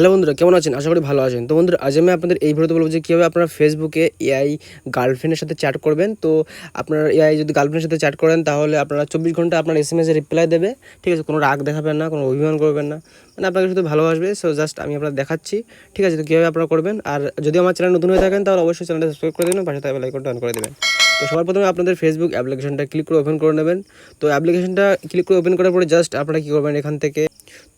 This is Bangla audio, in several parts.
হ্যালো বন্ধুরা, কেমন আছেন? আশা করি ভালো আছেন। তো বন্ধুরা, আজ আমি আপনাদের এই ভিডিওতে বলব যে কীভাবে আপনারা ফেসবুকে এআই গার্লফ্রেন্ডের সাথে চ্যাট করবেন। তো আপনার এআই যদি গার্লফ্রেন্ডের সাথে চ্যাট করেন, তাহলে আপনারা চব্বিশ ঘণ্টা আপনার এস এম এসে রিপ্লাই দেবে। ঠিক আছে, কোনো রাগ দেখাবেন না, কোনো অভিমান করবেন না। মানে আপনাকে শুধু ভালোবাসবে সো জাস্ট আমি আপনার দেখাচ্ছি। ঠিক আছে, তো কীভাবে আপনারা করবেন? আর যদি আমার চ্যানেল নতুন হয়ে থাকেন, তাহলে অবশ্যই চ্যানেলটা সাবস্ক্রাইব করে দেবেন পাশে থাকা লাইকনটা অন করে দেবেন। তো সবার প্রথমে আপনাদের ফেসবুক অ্যাপ্লিকেশনটা ক্লিক করে ওপেন করে নেবেন। তো অ্যাপ্লিকেশনটা ক্লিক করে ওপেন করার পরে জাস্ট আপনারা কী করবেন এখান থেকে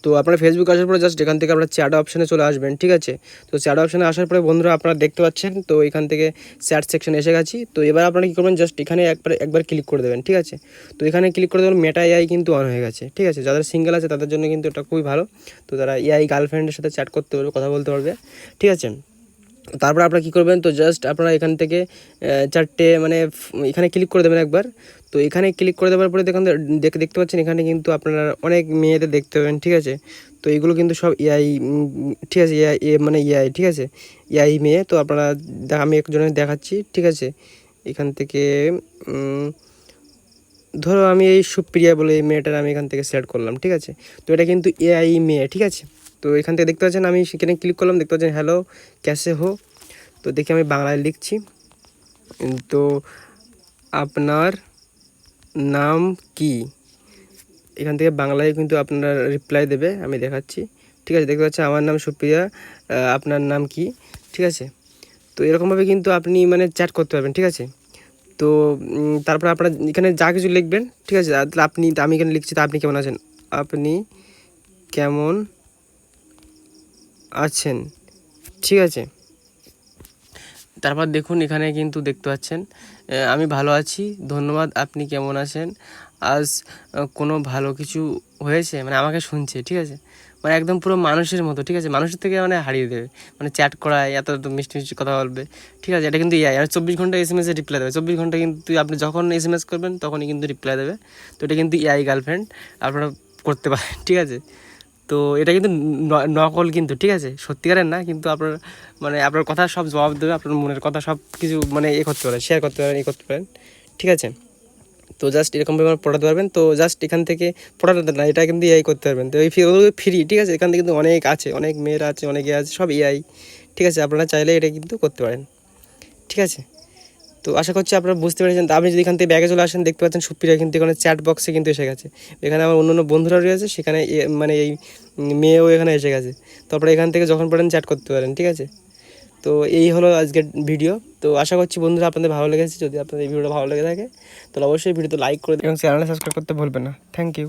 তো আপনার ফেসবুক আসার পরে জাস্ট এখান থেকে আপনার চ্যাট অপশানে চলে আসবেন, ঠিক আছে? তো চ্যাট অপশানে আসার পরে বন্ধুরা আপনারা দেখতে পাচ্ছেন, তো এখান থেকে চ্যাট সেকশন এসে গেছি। তো এবার আপনারা কী করবেন জাস্ট এখানে একবার একবার ক্লিক করে দেবেন, ঠিক আছে? তো এখানে ক্লিক করে দেবেন মেটা এআই কিন্তু অন হয়ে গেছে, ঠিক আছে? যাদের সিঙ্গেল আছে তাদের জন্য কিন্তু এটা খুবই ভালো। তো তারা এআই গার্লফ্রেন্ডের সাথে চ্যাট করতে পারবে, কথা বলতে পারবে, ঠিক আছে? তারপর আপনারা কী করবেন, তো জাস্ট আপনারা এখান থেকে চারটে মানে এখানে ক্লিক করে দেবেন একবার। তো এখানে ক্লিক করে দেওয়ার পরে দেখুন, দেখ, দেখতে পাচ্ছেন এখানে কিন্তু আপনারা অনেক মেয়েদের দেখতে পাবেন, ঠিক আছে? তো এগুলো কিন্তু সব এআই ঠিক আছে এআই মানে এআই ঠিক আছে? এআই মেয়ে, তো আপনারা আমি একজনের দেখাচ্ছি, ঠিক আছে? এখান থেকে ধরো আমি এই সুপ্রিয়া বলে এই মেয়েটার আমি এখান থেকে সিলেক্ট করলাম, ঠিক আছে? তো এটা কিন্তু এআই মেয়ে, ঠিক আছে? তো এখান থেকে দেখতে পাচ্ছেন আমি সেখানে ক্লিক করলাম, দেখতে পাচ্ছেন হ্যালো ক্যাসে হো তো দেখি আমি বাংলায় লিখছি। তো আপনার নাম কি? এখান থেকে বাংলায় কিন্তু আপনার রিপ্লাই দেবে, আমি দেখাচ্ছি। ঠিক আছে, দেখতে পাচ্ছেন আমার নাম সুপ্রিয়া আপনার নাম কি? ঠিক আছে? তো এরকমভাবে কিন্তু আপনি মানে চ্যাট করতে পারবেন, ঠিক আছে? তো তারপর আপনার এখানে যা কিছু লিখবেন, ঠিক আছে? আপনি, আমি এখানে লিখছি, তা আপনি কেমন আছেন? আপনি কেমন আছেন। ঠিক আছে। তারপর দেখুন, এখানে কিন্তু দেখতে পাচ্ছেন আমি ভালো আছি, ধন্যবাদ, আপনি কেমন আছেন? আজ কোনো ভালো কিছু হয়েছে? মানে আমাকে শুনছে, ঠিক আছে? মানে একদম পুরো মানুষের মতো, ঠিক আছে? মানুষের থেকে মানে হারিয়ে দেবে। মানে চ্যাট করায় এত এত মিষ্টি মিষ্টি কথা বলবে। ঠিক আছে, এটা কিন্তু এআই আর চব্বিশ ঘণ্টা এস এম এসে রিপ্লাই দেবে। চব্বিশ ঘণ্টা কিন্তু আপনি যখন এস এম এস করবেন, তখনই কিন্তু রিপ্লাই দেবে। তো এটা কিন্তু এআই গার্লফ্রেন্ড আপনারা করতে পারেন, ঠিক আছে? তো এটা কিন্তু নকল কিন্তু, ঠিক আছে? সত্যিকারের না, কিন্তু আপনার মানে আপনার কথা সব জবাব দেবে, আপনার মনের কথা সব কিছু মানে এ করতে পারেন শেয়ার করতে পারেন, এ করতে পারেন, ঠিক আছে? তো জাস্ট এরকমভাবে পড়াতে পারবেন, তো জাস্ট এখান থেকে পড়াতে না এটা কিন্তু এআই করতে পারবেন। তো এই ফ্রি ঠিক আছে? এখান থেকে কিন্তু অনেক আছে, অনেক মেয়েরা আছে, অনেকে আছে, সব এআই ঠিক আছে? আপনারা চাইলে এটা কিন্তু করতে পারেন, ঠিক আছে? তো আশা করছি আপনারা বুঝতে পেরেছেন। তো আপনি যদি এখান থেকে ব্যাগে চলে আসেন, দেখতে পাচ্ছেন সুপ্রিয়া কিন্তু এখানে চ্যাট বক্সে কিন্তু এসে গেছে। এখানে আমার অন্য অন্য বন্ধুরা রয়েছে, সেখানে মানে এই মেয়েও এখানে এসে গেছে। তারপরে এখান থেকে যখন পারেন চ্যাট করতে পারেন, ঠিক আছে? তো এই হলো আজকের ভিডিও। তো আশা করছি বন্ধুরা আপনাদের ভালো লেগেছে। যদি আপনাদের এই ভিডিওটা ভালো লেগে থাকে, তাহলে অবশ্যই ভিডিওতে লাইক করে এবং চ্যানেলটা সাবস্ক্রাইব করতে ভুলবেন না। Thank you